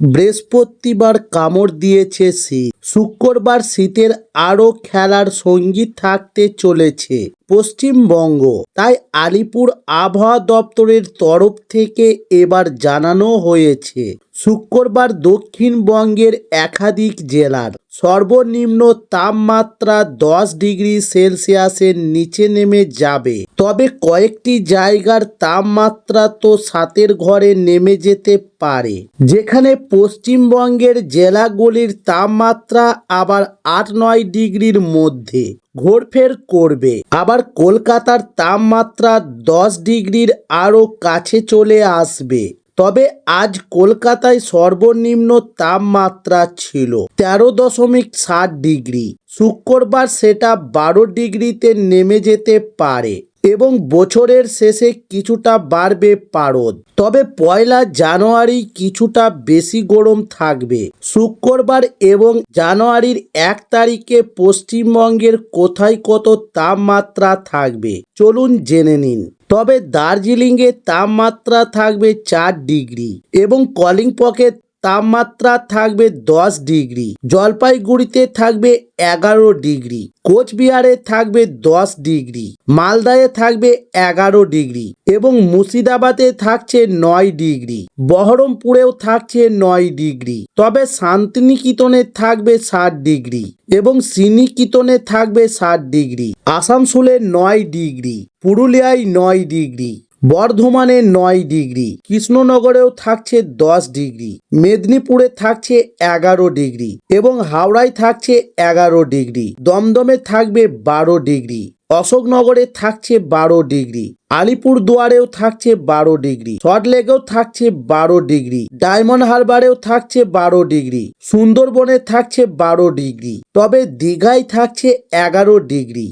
বৃহস্পতিবার কামড় দিয়েছে শীত। শুক্রবার শীতের আরও খেলার সঙ্গী থাকতে চলেছে পশ্চিমবঙ্গ। তাই আলিপুর আবহাওয়া দপ্তরের তরফ থেকে এবার জানানো হয়েছে, শুক্রবার দক্ষিণবঙ্গের একাধিক জেলার সর্বনিম্ন তাপমাত্রা দশ ডিগ্রি সেলসিয়াসের নিচে নেমে যাবে। তবে কয়েকটি জায়গার তাপমাত্রা তো সাতের ঘরে নেমে যেতে পারে। যেখানে পশ্চিমবঙ্গের জেলাগুলির তাপমাত্রা আবার আট নয় ডিগ্রির মধ্যে ঘোরফের করবে। আবার কলকাতার তাপমাত্রা দশ ডিগ্রির আরও কাছে চলে আসবে। তবে আজ কলকাতায় সর্বনিম্ন তাপমাত্রা ছিল তেরো দশমিক ষাট ডিগ্রি। শুক্রবার সেটা বারো ডিগ্রিতে নেমে যেতে পারে এবং বছরের শেষে কিছুটা বাড়বে পারদ। তবে পয়লা জানুয়ারি কিছুটা বেশি গরম থাকবে। শুক্রবার এবং জানুয়ারির এক তারিখে পশ্চিমবঙ্গের কোথায় কত তাপমাত্রা থাকবে, চলুন জেনে নিন। তবে দার্জিলিংয়ে তাপমাত্রা থাকবে চার ডিগ্রি এবং কলিংপকে তাপমাত্রা থাকবে দশ ডিগ্রি, জলপাইগুড়িতে থাকবে এগারো ডিগ্রি, কোচবিহারে থাকবে দশ ডিগ্রি, মালদায় থাকবে এগারো ডিগ্রি এবং মুর্শিদাবাদে থাকছে নয় ডিগ্রি, বহরমপুরেও থাকছে নয় ডিগ্রি, তবে শান্তিনিকেতনে থাকবে ষাট ডিগ্রি এবং শ্রীনিকেতনে থাকবে ষাট ডিগ্রি, আসানসোলে নয় ডিগ্রি, পুরুলিয়ায় নয় ডিগ্রি। বর্ধমানে নয় ডিগ্রি, কৃষ্ণনগরেও থাকছে দশ ডিগ্রি, মেদিনীপুরে থাকছে এগারো ডিগ্রি এবং হাওড়ায় থাকছে এগারো ডিগ্রি, দমদমে থাকবে বারো ডিগ্রি, অশোকনগরে থাকছে বারো ডিগ্রি আলিপুর দুয়ারেও থাকছে বারো ডিগ্রি সল্টলেকেও থাকছে বারো ডিগ্রি, ডায়মন্ড হারবারেও থাকছে বারো ডিগ্রি, সুন্দরবনে থাকছে বারো ডিগ্রি, তবে দীঘায় থাকছে এগারো ডিগ্রি।